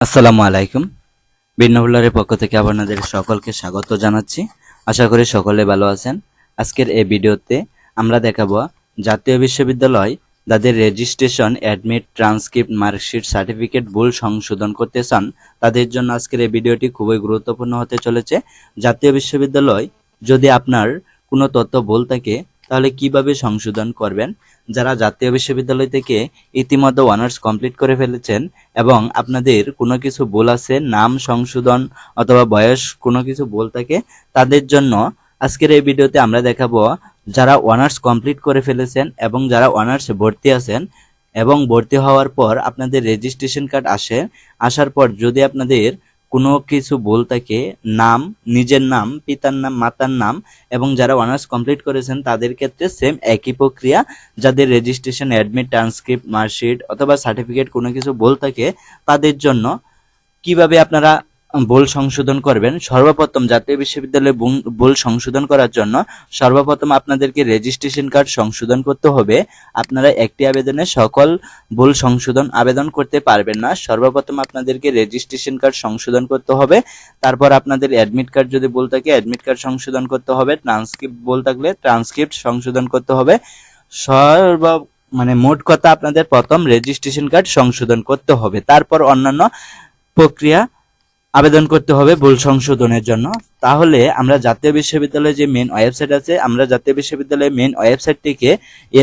আসসালামু আলাইকুম। ভিন্নহুল্লারের পক্ষ থেকে আপনাদের সকলকে স্বাগত জানাচ্ছি। আশা করি সকলে ভালো আছেন। আজকের এই ভিডিওতে আমরা দেখাবো জাতীয় বিশ্ববিদ্যালয় যাদের registration admit transcript marksheet certificate ভুল সংশোধন করতে চান, তাদের জন্য আজকের এই ভিডিওটি খুবই গুরুত্বপূর্ণ হতে চলেছে। জাতীয় বিশ্ববিদ্যালয় যদি আপনার কোনো তথ্য ভুল থাকে তাহলে কীভাবে সংশোধন করবেন? যারা জাতীয় বিশ্ববিদ্যালয় থেকে ইতিমধ্যে অনার্স কমপ্লিট করে ফেলেছেন এবং আপনাদের কোনো কিছু ভুল আছে, নাম সংশোধন অথবা বয়স কোনো কিছু ভুল থাকে, তাদের জন্য আজকের এই ভিডিওতে আমরা দেখাবো যারা অনার্স কমপ্লিট করে ফেলেছেন এবং যারা অনার্স ভর্তি আছেন এবং ভর্তি হওয়ার পর আপনাদের রেজিস্ট্রেশন কার্ড আসে, আসার পর যদি আপনাদের কোনো কিছু ভুল থাকে নাম, নিজের নাম, পিতার নাম, মাতার নাম এবং যারা অনার্স কমপ্লিট করেছেন তাদের ক্ষেত্রে সেম একই প্রক্রিয়া। যাদের রেজিস্ট্রেশন অ্যাডমিট ট্রান্সক্রিপ্ট মার্কশিট অথবা সার্টিফিকেট কোনো কিছু ভুল থাকে তাদের জন্য কীভাবে আপনারা ভুল সংশোধন করবেন। সর্বপ্রথম জাতীয় বিশ্ববিদ্যালয়ে ভুল- সংশোধন করার জন্য সর্বপ্রথম আপনাদেরকে রেজিস্ট্রেশন কার্ড সংশোধন করতে হবে। আপনারা একটি আবেদনে সকল ভুল সংশোধন আবেদন করতে পারবেন না। সর্বপ্রথম আপনাদেরকে রেজিস্ট্রেশন কার্ড সংশোধন করতে হবে। তারপর আপনাদের অ্যাডমিট কার্ড যদি ভুল থাকে অ্যাডমিট কার্ড সংশোধন করতে হবে। ট্রান্সক্রিপ্ট ভুল থাকলে ট্রান্সক্রিপ্ট সংশোধন করতে হবে। সর্ব মানে মোট কথা আপনাদের প্রথম রেজিস্ট্রেশন কার্ড সংশোধন করতে হবে। তারপর অন্যান্য প্রক্রিয়া আবেদন করতে হবে ভুল সংশোধনের জন্য। তাহলে আমরা জাতীয় বিশ্ববিদ্যালয়ের যে মেন ওয়েবসাইট আছে, আমরা জাতীয় বিশ্ববিদ্যালয়ের মেন ওয়েবসাইটটিকে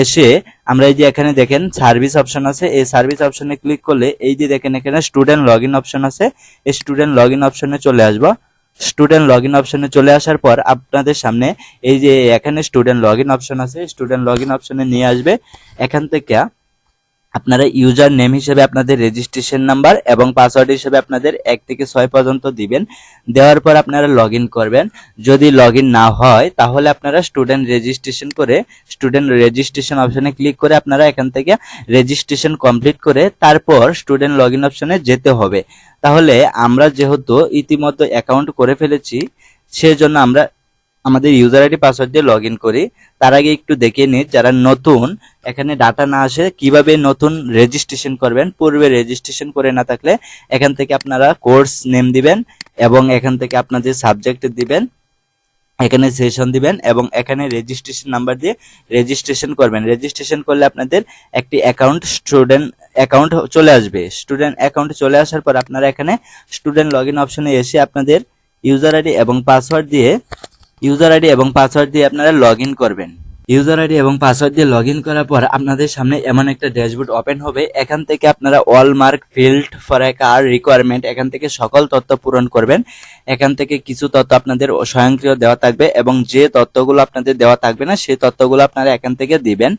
এসে আমরা এই যে এখানে দেখেন সার্ভিস অপশন আছে। এই সার্ভিস অপশনে ক্লিক করলে এই যে দেখেন এখানে স্টুডেন্ট লগ ইন অপশন আছে। এই স্টুডেন্ট লগ ইন অপশনে চলে আসব। স্টুডেন্ট লগ ইন অপশনে চলে আসার পর আপনাদের সামনে এই যে এখানে স্টুডেন্ট লগ ইন অপশন আছে। স্টুডেন্ট লগ ইন অপশনে নিয়ে আসবে। এখান থেকে আপনারা ইউজার নেম হিসেবে আপনাদের রেজিস্ট্রেশন নাম্বার এবং পাসওয়ার্ড হিসেবে আপনাদের এক থেকে ছয় পর্যন্ত দিবেন। দেওয়ার পর আপনারা লগ করবেন। যদি লগ না হয়, তাহলে আপনারা স্টুডেন্ট রেজিস্ট্রেশন করে স্টুডেন্ট রেজিস্ট্রেশন অপশনে ক্লিক করে আপনারা এখান থেকে রেজিস্ট্রেশন কমপ্লিট করে তারপর স্টুডেন্ট লগ অপশনে যেতে হবে। তাহলে আমরা যেহেতু ইতিমধ্যে অ্যাকাউন্ট করে ফেলেছি, সেজন্য আমরা আমাদের ইউজার আইডি পাসওয়ার্ড দিয়ে লগ করি। তার আগে একটু দেখে নিই, যারা নতুন, এখানে ডাটা না আসে, কীভাবে নতুন রেজিস্ট্রেশন করবেন, পূর্বে রেজিস্ট্রেশন করে না থাকলে এখান থেকে আপনারা কোর্স নেম দিবেন এবং এখান থেকে আপনাদের সাবজেক্ট দিবেন, এখানে সেশন দিবেন এবং এখানে রেজিস্ট্রেশন নাম্বার দিয়ে রেজিস্ট্রেশন করবেন। রেজিস্ট্রেশন করলে আপনাদের একটি অ্যাকাউন্ট স্টুডেন্ট অ্যাকাউন্ট চলে আসবে। স্টুডেন্ট অ্যাকাউন্ট চলে আসার পর আপনারা এখানে স্টুডেন্ট লগ ইন অপশনে এসে আপনাদের ইউজার আইডি এবং পাসওয়ার্ড দিয়ে ইউজার আইডি এবং পাসওয়ার্ড দিয়ে আপনারা লগ করবেন। ইউজার আইডি এবং পাসওয়ার্ড দিয়ে লগ করার পর আপনাদের সামনে এমন একটা ড্যাশবোর্ড ওপেন হবে। এখান থেকে আপনারা all mark field for a car requirement এখান থেকে সকল তথ্য পূরণ করবেন। এখান থেকে কিছু তথ্য আপনাদের স্বয়ংক্রিয় দেওয়া থাকবে এবং যে তথ্যগুলো আপনাদের দেওয়া থাকবে না, সেই তথ্যগুলো আপনারা এখান থেকে দিবেন।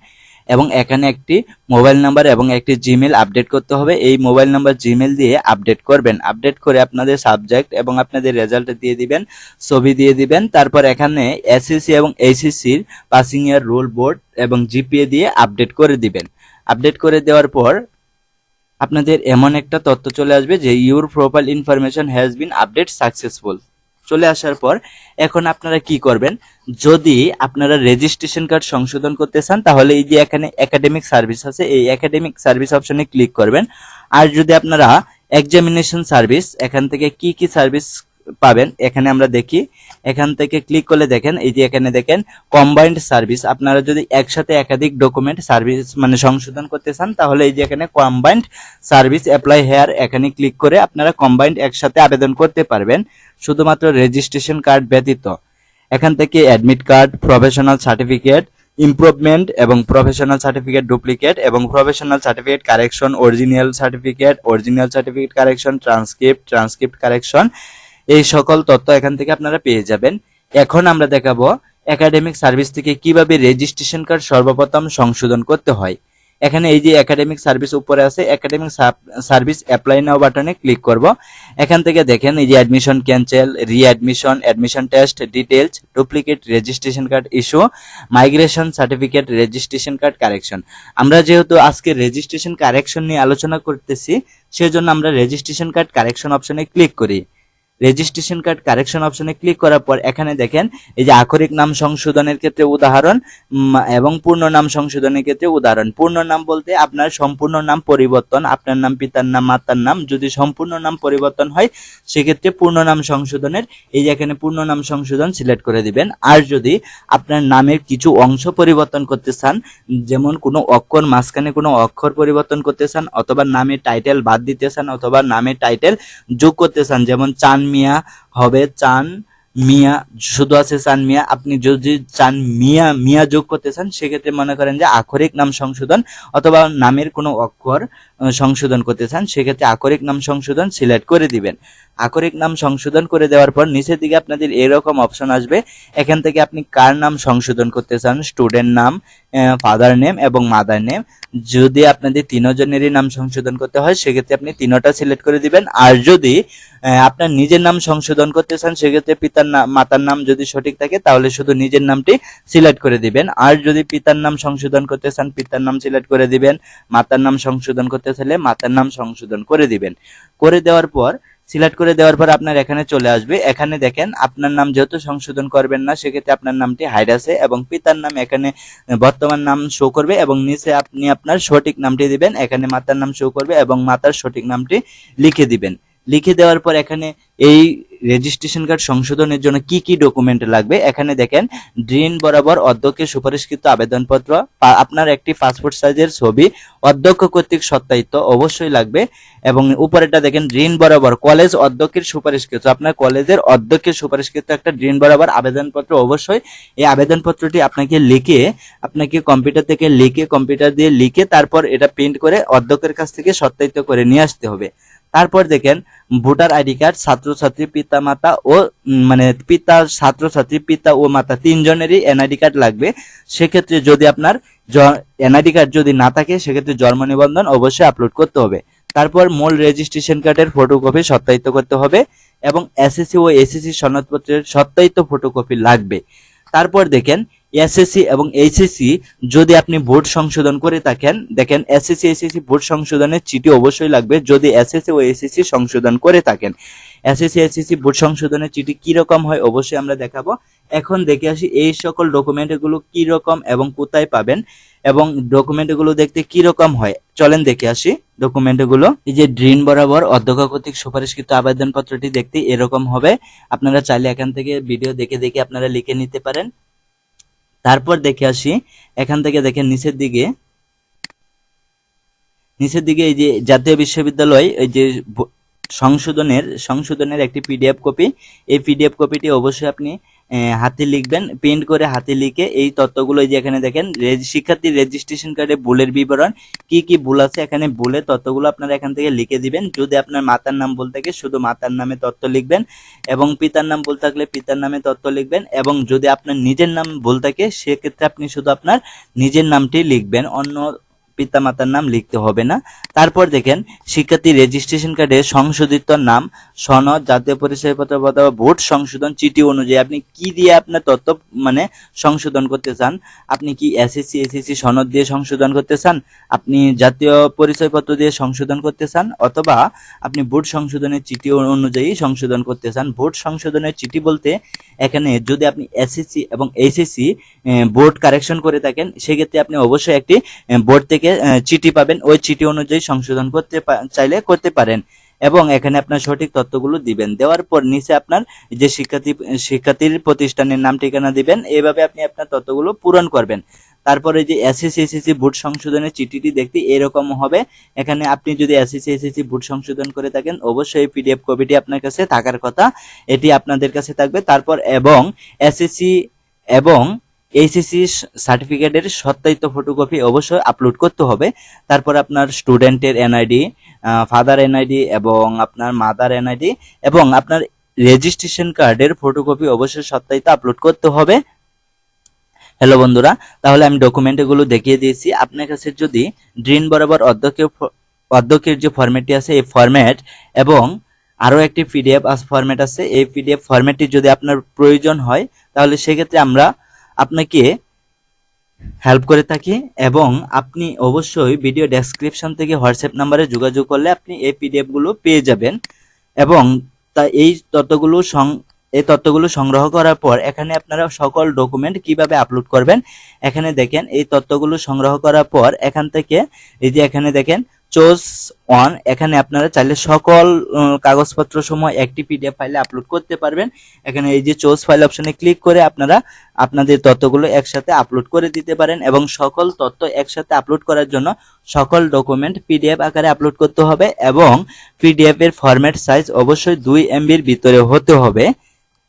এবং এখানে একটি মোবাইল নাম্বার এবং একটি জিমেল আপডেট করতে হবে। এই মোবাইল নাম্বার জিমেল দিয়ে আপডেট করবেন। আপডেট করে আপনাদের সাবজেক্ট এবং আপনাদের রেজাল্ট দিয়ে দিবেন, ছবি দিয়ে দিবেন। তারপর এখানে এসএসসি এবং এইচএসসির পাসিং ইয়ার রোল বোর্ড এবং জিপিএ দিয়ে আপডেট করে দিবেন। আপডেট করে দেওয়ার পর আপনাদের এমন একটা তথ্য চলে আসবে যে your profile information has been update successful চলে আসার পর এখন আপনারা কি করবেন? যদি আপনারা রেজিস্ট্রেশন কার্ড সংশোধন করতে চান, তাহলে এই যে এখানে একাডেমিক সার্ভিস আছে, এই একাডেমিক সার্ভিস অপশনে ক্লিক করবেন। আর যদি আপনারা এক্সামিনেশন সার্ভিস এখান থেকে কি কি সার্ভিস পাবেন। এখানে আমরা দেখি, এখান থেকে ক্লিক করলে দেখেন, এই যে এখানে দেখেন কম্বাইন্ড সার্ভিস আপনারা যদি একসাথে একাধিক ডকুমেন্ট সার্ভিস মানে সংশোধন করতে চান, তাহলে এই যে এখানে কম্বাইন্ড সার্ভিস অ্যাপ্লাই হেয়ার এখানে ক্লিক করে আপনারা কম্বাইন্ড একসাথে আবেদন করতে পারবেন। শুধুমাত্র রেজিস্ট্রেশন কার্ড ব্যতীত। এখান থেকে admit card professional certificate improvement এবং প্রফেশনাল সার্টিফিকেট ডুপ্লিকেট এবং professional certificate correction original certificate original certificate correction transcript transcript correction এই সকল তথ্য এখান থেকে আপনারা পেয়ে যাবেন। এখন আমরা দেখাবো একাডেমিক সার্ভিস থেকে কীভাবে রেজিস্ট্রেশন কার্ড সর্বপ্রথম সংশোধন করতে হয়। এখানে এই যে একাডেমিক সার্ভিস উপরে আছে একাডেমিক সার্ভিস অ্যাপ্লাই নাও বাটনে ক্লিক করব। এখান থেকে দেখেন এই যে admission cancel readmission admission test details duplicate registration card issue migration certificate registration card correction আমরা যেহেতু আজকে রেজিস্ট্রেশন কারেকশন নিয়ে আলোচনা করতেছি, সেজন্য আমরা রেজিস্ট্রেশন কার্ড কারেকশন অপশনে ক্লিক করি। রেজিস্ট্রেশন কার্ড কারেকশন অপশনে ক্লিক করার পর এখানে দেখেন, এই যে আক্ষরিক নাম সংশোধনের ক্ষেত্রে উদাহরণ এবং পূর্ণ নাম সংশোধনের ক্ষেত্রে উদাহরণ। পূর্ণ নাম বলতে আপনার সম্পূর্ণ নাম পরিবর্তন, আপনার নাম, পিতার নাম, মাতার নাম, যদি সম্পূর্ণ নাম পরিবর্তন হয়, সেক্ষেত্রে পূর্ণ নাম সংশোধনের, এই যে এখানে পূর্ণ নাম সংশোধন সিলেক্ট করে দিবেন। আর যদি আপনার নামের কিছু অংশ পরিবর্তন করতে চান, যেমন কোনো অক্ষর মাঝখানে কোনো অক্ষর পরিবর্তন করতে চান, অথবা নামের টাইটেল বাদ দিতে চান, অথবা নামের টাইটেল যোগ করতে চান, যেমন চান মিয়া হবে, চান মিয়া, শুধু আছে চান মিয়া, আপনি যদি চান মিয়া মিয়া যোগ করতে চান, সেক্ষেত্রে মনে করেন যে আক্ষরিক নাম সংশোধন অথবা নামের কোনো অক্ষর সংশোধন করতে চান, সেক্ষেত্রে আকরিক নাম সংশোধন সিলেক্ট করে দিবেন। আকরিক নাম সংশোধন করে দেওয়ার পর নিচের দিকে আপনাদের এরকম অপশন আসবে। এখান থেকে আপনি কার নাম সংশোধন করতে চান? স্টুডেন্ট নাম ফাদার নেম এবং মাদার নেম। যদি আপনাদের তিনজনেরই নাম সংশোধন করতে হয়, সেক্ষেত্রে আপনি তিনোটা সিলেক্ট করে দিবেন। আর যদি আপনার নিজের নাম সংশোধন করতে চান, সেক্ষেত্রে পিতার নাম মাতার নাম যদি সঠিক থাকে, তাহলে শুধু নিজের নামটি সিলেক্ট করে দিবেন। আর যদি পিতার নাম সংশোধন করতে চান, পিতার নাম সিলেক্ট করে দিবেন। মাতার নাম সংশোধন করতে চাইলে মাতার নাম সংশোধন করে দিবেন। করে দেওয়ার পর সিলেক্ট করে দেওয়ার পর আপনার এখানে চলে আসবে। এখানে দেখেন, আপনার নাম যেহেতু সংশোধন করবেন না, সেক্ষেত্রে আপনার নামটি হাইড আছে এবং পিতার নাম এখানে বর্তমান নাম শো করবে এবং নিচে আপনি আপনার সঠিক নামটি দিবেন। এখানে মাতার নাম শো করবে এবং মাতার সঠিক নামটি লিখে দিবেন। লিখে দেওয়ার পর এখানে এই রেজিস্ট্রেশন কার্ড সংশোধনের জন্য কি কি ডকুমেন্ট লাগবে? এখানে দেখেন ড্রিন বরাবর অধ্যক্ষের সুপারিশকৃত আবেদনপত্র আপনার একটি পাসপোর্ট সাইজের ছবি, অধ্যক্ষ কর্তৃক সত্যায়িত অবশ্যই লাগবে। এবং উপরেটা দেখেন ড্রিন বরাবর কলেজ অধ্যক্ষের সুপারিশকৃত, আপনার কলেজের অধ্যক্ষের সুপারিশকৃত একটা ড্রিন বরাবর আবেদনপত্র অবশ্যই। এই আবেদনপত্রটি আপনাকে লিখে, আপনাকে কম্পিউটার থেকে লিখে কম্পিউটার দিয়ে লিখে, তারপর এটা প্রিন্ট করে অধ্যক্ষের কাছ থেকে সত্যায়িত করে নিয়ে আসতে হবে। তারপর দেখেন, ভোটার আইডি কার্ড, ছাত্রছাত্রী পিতা মাতা ও মানে পিতা ছাত্রছাত্রী, পিতা ও মাতা তিনজনেরই এনআইডি কার্ড লাগবে। সেক্ষেত্রে যদি আপনার এনআইডি কার্ড যদি না থাকে, সেক্ষেত্রে জন্ম নিবন্ধন অবশ্যই আপলোড করতে হবে। তারপর মূল রেজিস্ট্রেশন কার্ডের ফটোকপি সত্যায়িত করতে হবে এবং এসএসসি ও এসএসসি সনদপত্রের সত্যায়িত ফটোকপি লাগবে। তারপর দেখেন এসএসসি এবং এইচএসসি যদি আপনি ভোট সংশোধন করে থাকেন, দেখেন এসএসসি এসএসসি বোর্ড সংশোধনের চিঠি অবশ্যই লাগবে যদি এসএসসি ও এসএসসি সংশোধন করে থাকেন। এসএসসি এসএসসি বোর্ড সংশোধনের চিঠি কি রকম হয় অবশ্যই আমরা দেখাবো। এখন দেখে আসি এই সকল ডকুমেন্টগুলো কি রকম এবং কোথায় পাবেন এবং ডকুমেন্টগুলো দেখতে কি রকম হয়। চলেন দেখে আসি ডকুমেন্টগুলো এই যে ড্রিন বরাবর অধ্যক্ষ কর্তৃক সুপারিশকৃত আবেদনপত্রটি দেখতে এরকম হবে। আপনারা চাইলে এখান থেকে ভিডিও দেখে দেখে আপনারা লিখে নিতে পারেন। তারপর দেখে আসি, এখান থেকে দেখেন নিচের দিকে। নিচের দিকে এই যে জাতীয় বিশ্ববিদ্যালয়, এই যে সংশোধনের সংশোধনের একটি পিডিএফ কপি এই পিডিএফ কপিটি অবশ্যই আপনি হাতে লিখবেন প্রিন্ট করে হাতে লিখে এই তথ্যগুলো যে এখানে দেখেন, রেজ- শিক্ষার্থী রেজিস্ট্রেশন কার্ডে ভুলের বিবরণ, কি কি ভুল আছে এখানে ভুলের তথ্যগুলো আপনারা এখান থেকে লিখে দিবেন। যদি আপনার মাতার নাম বলতে থাকে, শুধু মাতার নামে তথ্য লিখবেন এবং পিতার নাম বলতে থাকলে পিতার নামে তথ্য লিখবেন এবং যদি আপনার নিজের নাম বলতে থাকে, সেক্ষেত্রে আপনি শুধু আপনার নিজের নামটি লিখবেন। অন্য পিতা মাতার নাম লিখতে হবে না। তারপর দেখেন, শিক্ষার্থী রেজিস্ট্রেশন কার্ডে সংশোধিত নাম, সনদ, জাতীয় পরিচয়পত্র অথবা ভোট সংশোধন চিঠি অনুযায়ী আপনি কি দিয়ে আপনার তথ্য মানে সংশোধন করতে চান? আপনি কি এসএসসি এসএসসি সনদ দিয়ে সংশোধন করতে চান? আপনি জাতীয় পরিচয়পত্র দিয়ে সংশোধন করতে চান? অথবা আপনি ভোট সংশোধনের চিঠি অনু- অনুযায়ী সংশোধন করতে চান? ভোট সংশোধনের চিঠি বলতে, এখানে যদি আপনি এসএসসি এবং এইচএসসি বোর্ড কারেকশন করে থাকেন, সেক্ষেত্রে আপনি অবশ্যই একটি বোর্ড থেকে আহ, চিঠি পাবেন। ওই চিঠি অনুযায়ী সংশোধন করতে চাইলে করতে পারেন। এবং এখানে আপনার সঠিক তথ্যগুলো দিবেন। দেওয়ার পর নিচে আপনার যে শিক্ষার্থী শিক্ষার্থীর প্রতিষ্ঠানের নাম ঠিকানা দিবেন। এইভাবে আপনি আপনার তথ্যগুলো পূরণ করবেন। তারপরে যে এসএসসি এসএসসি ভোট সংশোধনের চিঠিটি দেখতে এরকম হবে। এখানে আপনি যদি এসএসসি এসএসসি ভোট সংশোধন করে থাকেন অবশ্যই পিডিএফ কপিটি আপনার কাছে থাকার কথা। এটি আপনাদের কাছে থাকবে। তারপর এবং এসএসসি এবং এইচএসসি সার্টিফিকেটের সত্যায়িত ফটোকপি অবশ্যই আপলোড করতে হবে। তারপর আপনার স্টুডেন্টের এনআইডি ফাদার এনআইডি এবং আপনার মাদার এনআইডি এবং আপনার রেজিস্ট্রেশন কার্ডের ফটোকপি অবশ্যই সত্যায়িত আপলোড করতে হবে। হ্যালো বন্ধুরা, তাহলে আমি ডকুমেন্টগুলো দেখিয়ে দিয়েছি। আপনার কাছে যদি ড্রিন বরাবর অধ্যক্ষের অধ্যক্ষের যে ফরম্যাটটি আছে, এই ফরম্যাট এবং আরও একটি পিডিএফ ফরম্যাট আছে, এই পিডিএফ ফরম্যাটটি যদি আপনার প্রয়োজন হয়, তাহলে সেক্ষেত্রে আমরা আপনাকে হেল্প করে থাকি এবং আপনি অবশ্যই ভিডিও ডেসক্রিপশন থেকে হোয়াটসঅ্যাপ নাম্বারে যোগাযোগ করলে আপনি এই পিডিএফগুলো পেয়ে যাবেন এবং তা এই তথ্যগুলো সং এই তথ্যগুলো সংগ্রহ করার পর এখানে আপনারা সকল ডকুমেন্ট কীভাবে আপলোড করবেন? এখানে দেখেন, এই তথ্যগুলো সংগ্রহ করার পর এখান থেকে, এই যে এখানে দেখেন চোজ অন এখানে আপনারা চাইলে সকল কাগজপত্র সময় একটি পিডিএফ ফাইলে আপলোড করতে পারবেন। এখানে এই যে চোজ ফাইল অপশনে ক্লিক করে আপনারা আপনাদের তথ্যগুলো একসাথে আপলোড করে দিতে পারেন এবং সকল তথ্য একসাথে আপলোড করার জন্য সকল ডকুমেন্ট পিডিএফ আকারে আপলোড করতে হবে এবং পিডিএফ এর ফরম্যাট সাইজ অবশ্যই দুই এমবির ভিতরে হতে হবে।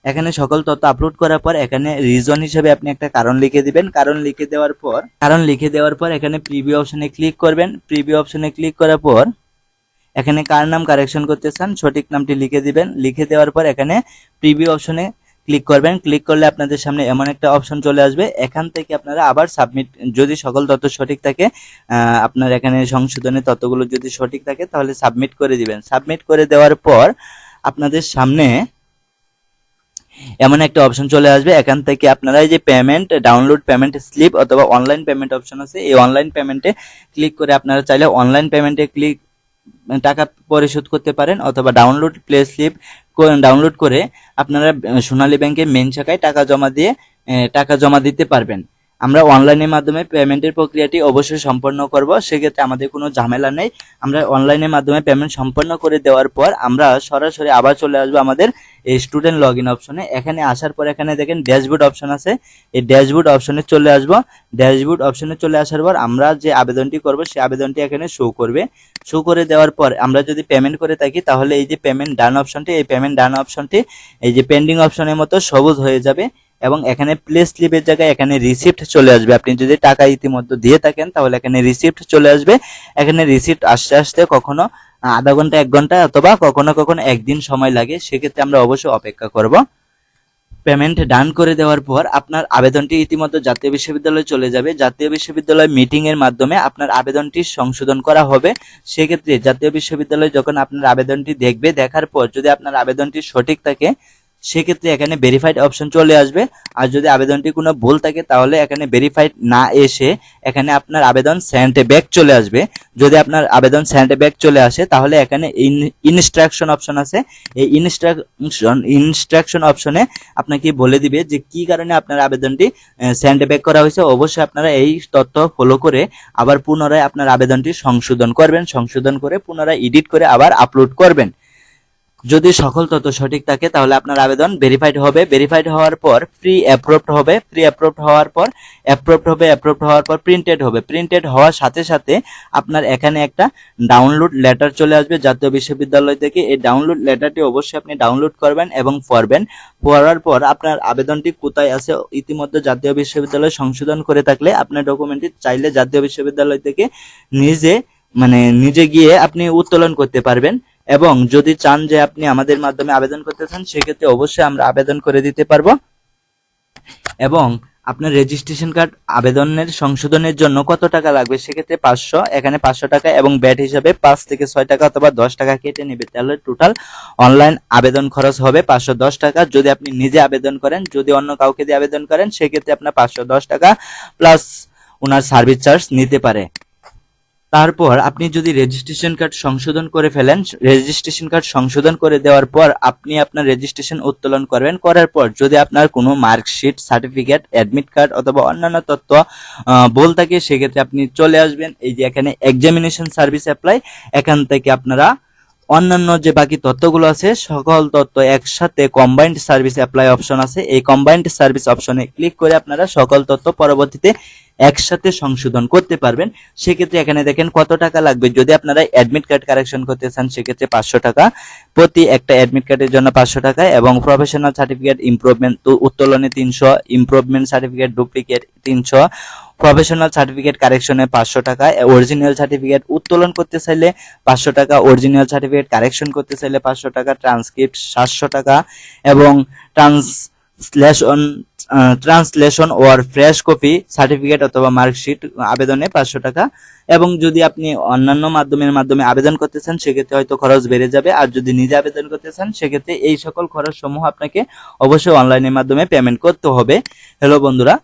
এখানে সকল তথ্য আপলোড করার পর এখানে রিজন হিসেবে আপনি একটা কারণ লিখে দিবেন। কারণ লিখে দেওয়ার পর, কারণ লিখে দেওয়ার পর এখানে প্রিভিউ অপশনে ক্লিক করবেন। প্রিভিউ অপশনে ক্লিক করার পর এখানে কার নাম কারেকশন করতে চান, সঠিক নামটি লিখে দিবেন। লিখে দেওয়ার পর এখানে প্রিভিউ অপশনে ক্লিক করবেন। ক্লিক করলে আপনাদের সামনে এমন একটা অপশন চলে আসবে। এখান থেকে আপনারা আবার সাবমিট যদি সকল তথ্য সঠিক থাকে আপনার এখানে সংশোধনের তথ্যগুলো যদি সঠিক থাকে, তাহলে সাবমিট করে দিবেন। সাবমিট করে দেওয়ার পর আপনাদের সামনে এমন একটা অপশন চলে আসবে। এখান থেকে আপনারা এই যে পেমেন্ট ডাউনলোড পেমেন্ট স্লিপ অথবা অনলাইন পেমেন্ট অপশন আছে, এই অনলাইন পেমেন্টে ক্লিক করে আপনারা চাইলে অনলাইন পেমেন্টে ক্লিক টাকা পরিশোধ করতে পারেন অথবা ডাউনলোড প্লে স্লিপ ডাউনলোড করে আপনারা সোনালী ব্যাংকের মেন শাখায় টাকা জমা দিয়ে টাকা জমা দিতে পারবেন। আমরা অনলাইনের মাধ্যমে পেমেন্টের প্রক্রিয়াটি অবশ্যই সম্পন্ন করব। সেক্ষেত্রে আমাদের কোনো ঝামেলা নেই। আমরা অনলাইনের মাধ্যমে পেমেন্ট সম্পন্ন করে দেওয়ার পর আমরা সরাসরি আবার চলে আসব আমাদের এই স্টুডেন্ট লগ ইন অপশনে এখানে আসার পর এখানে দেখেন ড্যাশবোর্ড অপশন আছে। এই ড্যাশবোর্ড অপশনে চলে আসব। ড্যাশবোর্ড অপশনে চলে আসার পর আমরা যে আবেদনটি করব, সেই আবেদনটি এখানে শো করবে। শো করে দেওয়ার পর আমরা যদি পেমেন্ট করে থাকি, তাহলে এই যে পেমেন্ট ডান অপশনটি এই পেমেন্ট ডান অপশনটি এই যে পেন্ডিং অপশনের মতো সবুজ হয়ে যাবে। এবং এখানে প্লে স্লিপের জায়গায় এখানে রিসিপ্ট চলে আসবে। আপনি যদি টাকা ইতিমধ্যে দিয়ে থাকেন, তাহলে এখানে রিসিপ্ট চলে আসবে। এখানে রিসিপ্ট আসতে আসতে কখনো আধা ঘণ্টা, এক ঘণ্টা অথবা কখনো কখনো একদিন সময় লাগে। সেক্ষেত্রে আমরা অবশ্যই অপেক্ষা করব। পেমেন্ট ডান করে দেওয়ার পর আপনার আবেদনটি ইতিমধ্যে জাতীয় বিশ্ববিদ্যালয়ে চলে যাবে। জাতীয় বিশ্ববিদ্যালয় মিটিং এর মাধ্যমে আপনার আবেদনটি সংশোধন করা হবে। সেক্ষেত্রে জাতীয় বিশ্ববিদ্যালয় যখন আপনার আবেদনটি দেখবে, দেখার পর যদি আপনার আবেদনটি সঠিক থাকে সেক্ষেত্রে এখানে ভেরিফাইড অপশন চলে আসবে। আর যদি আবেদনটি কোনো ভুল থাকে, তাহলে এখানে ভেরিফাইড না এসে এখানে আপনার আবেদন সেন্ট ব্যাক চলে আসবে। যদি আপনার আবেদন সেন্ট ব্যাক চলে আসে, তাহলে এখানে ইনস্ট্রাকশন অপশন আছে। এই ইনস্ট্রাকশন ইনস্ট্রাকশন অপশনে আপনাকে বলে দিবে যে কি কারণে আপনার আবেদনটি সেন্ড ব্যাক করা হয়েছে। অবশ্যই আপনারা এই তথ্য ফলো করে আবার পুনরায় আপনার আবেদনটি সংশোধন করবেন। সংশোধন করে পুনরায় এডিট করে আবার আপলোড করবেন। যদি সকল তথ্য সঠিক থাকে, তাহলে আপনার আবেদন ভেরিফাইড হবে। ভেরিফাইড হওয়ার পর প্রি অ্যাপ্রুভড হবে। প্রি অ্যাপ্রুভড হওয়ার পর অ্যাপ্রুভড হবে অ্যাপ্রুভড হওয়ার পর প্রিন্টেড হবে। প্রিন্টেড হওয়ার সাথে সাথে আপনার এখানে একটা ডাউনলোড লেটার চলে আসবে জাতীয় বিশ্ববিদ্যালয় থেকে। এই ডাউনলোড লেটারটি অবশ্যই আপনি ডাউনলোড করবেন এবং পড়বেন। পড়ার পর আপনার আবেদনটি কোথায় আছে, ইতিমধ্যে জাতীয় বিশ্ববিদ্যালয় সংশোধন করে থাকলে আপনার ডকুমেন্টটি চাইলে জাতীয় বিশ্ববিদ্যালয় থেকে নিজে মানে নিজে গিয়ে আপনি উত্তোলন করতে পারবেন। এবং যদি চান যে আপনি আমাদের মাধ্যমে আবেদন করতে চান, সেক্ষেত্রে অবশ্যই আমরা আবেদন করে দিতে পারব। এবং আপনার রেজিস্ট্রেশন কার্ড আবেদনের সংশোধনের জন্য কত টাকা লাগবে? সেক্ষেত্রে পাঁচশো, এখানে পাঁচশো টাকা এবং ব্যাট হিসাবে পাঁচ থেকে ছয় টাকা অথবা দশ টাকা কেটে নেবে। তাহলে টোটাল অনলাইন আবেদন খরচ হবে পাঁচশো দশ টাকা। যদি আপনি নিজে আবেদন করেন, যদি অন্য কাউকে দিয়ে আবেদন করেন, সেক্ষেত্রে আপনার পাঁচশো দশ টাকা প্লাস ওনার সার্ভিস চার্জ নিতে পারে। তারপর আপনি যদি রেজিস্ট্রেশন কার্ড সংশোধন করে ফেলেন রেজিস্ট্রেশন কার্ড সংশোধন করে দেওয়ার পর আপনি আপনার রেজিস্ট্রেশন উত্তোলন করবেন। করার পর যদি আপনার কোনো মার্কশিট সার্টিফিকেট অ্যাডমিট কার্ড অথবা অন্যান্য তথ্য বল থাকে, সেক্ষেত্রে আপনি চলে আসবেন। এই যে এখানে এক্সামিনেশন সার্ভিস অ্যাপ্লাই এখান থেকে আপনারা অন্যান্য যে বাকি তথ্যগুলো আছে, সকল তথ্য একসাথে কম্বাইন্ড সার্ভিস অ্যাপ্লাই অপশন আছে। এই কম্বাইন্ড সার্ভিস অপশনে ক্লিক করে আপনারা সকল তথ্য পরবর্তীতে একসাথে সংশোধন করতে পারবেন। সেক্ষেত্রে এখানে দেখেন কত টাকা লাগবে। যদি আপনারা অ্যাডমিট কার্ড কারেকশন করতে চান, সেক্ষেত্রে পাঁচশো টাকা। প্রতি একটা অ্যাডমিট কার্ডের জন্য পাঁচশো টাকা এবং প্রফেশনাল সার্টিফিকেট ইমপ্রুভমেন্ট উত্তোলনে তিনশো ইমপ্রুভমেন্ট সার্টিফিকেট ডুপ্লিকেট তিনশো। প্রফেশনাল সার্টিফিকেট কারেকশনে পাঁচশো টাকা অরিজিনাল সার্টিফিকেট উত্তোলন করতে চাইলে পাঁচশো টাকা অরিজিনাল সার্টিফিকেট কারেকশন করতে চাইলে পাঁচশো টাকা ট্রান্সক্রিপ্ট সাতশো টাকা এবং translation translation or fresh copy certificate অথবা মার্কশিট আবেদনে পাঁচশো টাকা এবং যদি আপনি অন্যান্য মাধ্যমের মাধ্যমে আবেদন করতে চান, সেক্ষেত্রে হয়তো খরচ বেড়ে যাবে। আর যদি নিজে আবেদন করতে চান, সেক্ষেত্রে এই সকল খরচ সমূহ আপনাকে অবশ্যই অনলাইনের মাধ্যমে পেমেন্ট করতে হবে। হ্যালো বন্ধুরা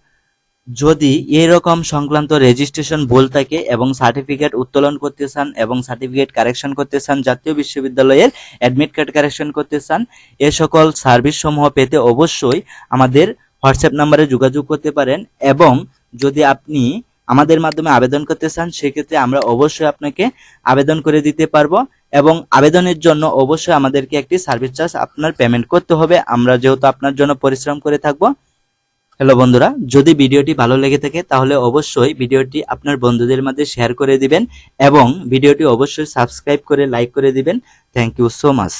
যদি এরকম সংক্রান্ত রেজিস্ট্রেশন ভুল থাকে এবং সার্টিফিকেট উত্তোলন করতে চান এবং সার্টিফিকেট কারেকশন করতে চান, জাতীয় বিশ্ববিদ্যালয়ের অ্যাডমিট কার্ড কারেকশন করতে চান, এ সকল সার্ভিস সমূহ পেতে অবশ্যই আমাদের হোয়াটসঅ্যাপ নাম্বারে যোগাযোগ করতে পারেন এবং যদি আপনি আমাদের মাধ্যমে আবেদন করতে চান, সেক্ষেত্রে আমরা অবশ্যই আপনাকে আবেদন করে দিতে পারব এবং আবেদনের জন্য অবশ্যই আমাদেরকে একটি সার্ভিস চার্জ আপনার পেমেন্ট করতে হবে। আমরা যেহেতু আপনার জন্য পরিশ্রম করে থাকব হ্যালো বন্ধুরা, যদি ভিডিওটি ভালো লেগে থাকে, তাহলে অবশ্যই ভিডিওটি আপনার বন্ধুদের মাঝে শেয়ার করে দিবেন এবং ভিডিওটি অবশ্যই সাবস্ক্রাইব করে লাইক করে দিবেন। Thank you so much